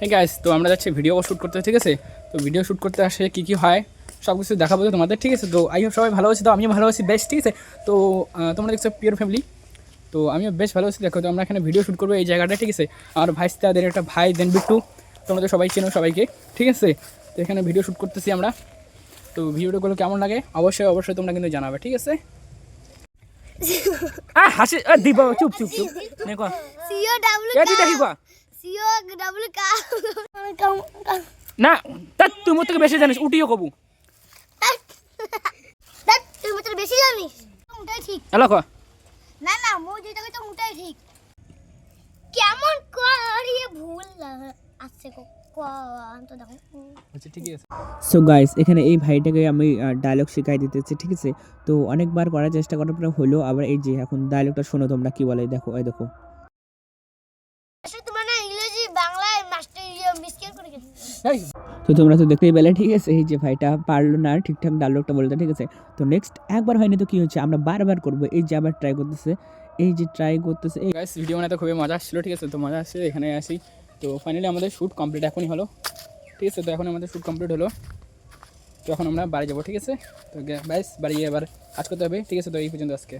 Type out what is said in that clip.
হ্যাঁ গাইস তো আমরা যাচ্ছি ভিডিও শ্যুট করতে ঠিক আছে? তো ভিডিও শ্যুট করতে আসে কী কী হয় সব কিছু দেখাবো তো তোমাদের ঠিক আছে? তো আই হোপ সবাই ভালো আছি তো আমিও ভালো আছি বেশ ঠিক আছে? তো তোমরা দেখছ পিওর ফ্যামিলি তো আমিও বেশ ভালো আছি দেখো তো আমরা এখানে ভিডিও শ্যুট করব এই জায়গাটা ঠিক আছে? আর ভাই তাদের একটা ভাই দেন বিট্টু তোমরা তো সবাই চেনো সবাইকে ঠিক আছে? তো এখানে ভিডিও শ্যুট করতেছি আমরা। তো ভিডিওগুলো কেমন লাগে? অবশ্যই অবশ্যই তোমরা কিন্তু জানাবে ঠিক আছে? আ হাসি দিব চুপ চুপ চুপ। তুই দেখি। না তা তুই মোর থেকে বেশি জানিস উঠিও কবু। তুই বেশি জানিস। ওটাই ঠিক। এলো কো না না মো যেটা কইতো ওটাই ঠিক। কেমন ভুল আচ্ছা আছে। সো গাইস এখানে এই ভাইটাকে আমি ডায়লগ শিখাই দিতেছি ঠিক আছে? তো অনেকবার করার চেষ্টা করার পরে হলো আবার এই যে এখন ডায়লগটা শোনো তোমরা কি বলে দেখো এই দেখো আসলে তোমরা না ইংরেজি বাংলায় মাস্টার মিসকেল করে গেছো এই তো তোমরা তো দেখতেই পেলে ঠিক আছে এই যে ভাইটা পারল না ঠিকঠাক ডায়লগটা বলতে ঠিক আছে। তো নেক্সট একবার হয়নি তো কি হচ্ছে আমরা বারবার করব এই যে আবার ট্রাই করতেছে এই যে ট্রাই করতেছে এই গাইস ভিডিও বানাতে খুবই মজা আসছিল ঠিক আছে তো মজা আসছে এখানে আসি। তো ফাইনালি আমাদের শ্যুট কমপ্লিট এখনই হলো ঠিক আছে তো এখন আমাদের শ্যুট কমপ্লিট হলো। তো এখন আমরা বাড়ি যাব ঠিক আছে। তো গাইস বাড়ি গিয়ে এবার কাজ করতে হবে ঠিক আছে তো এই পর্যন্ত আজকে।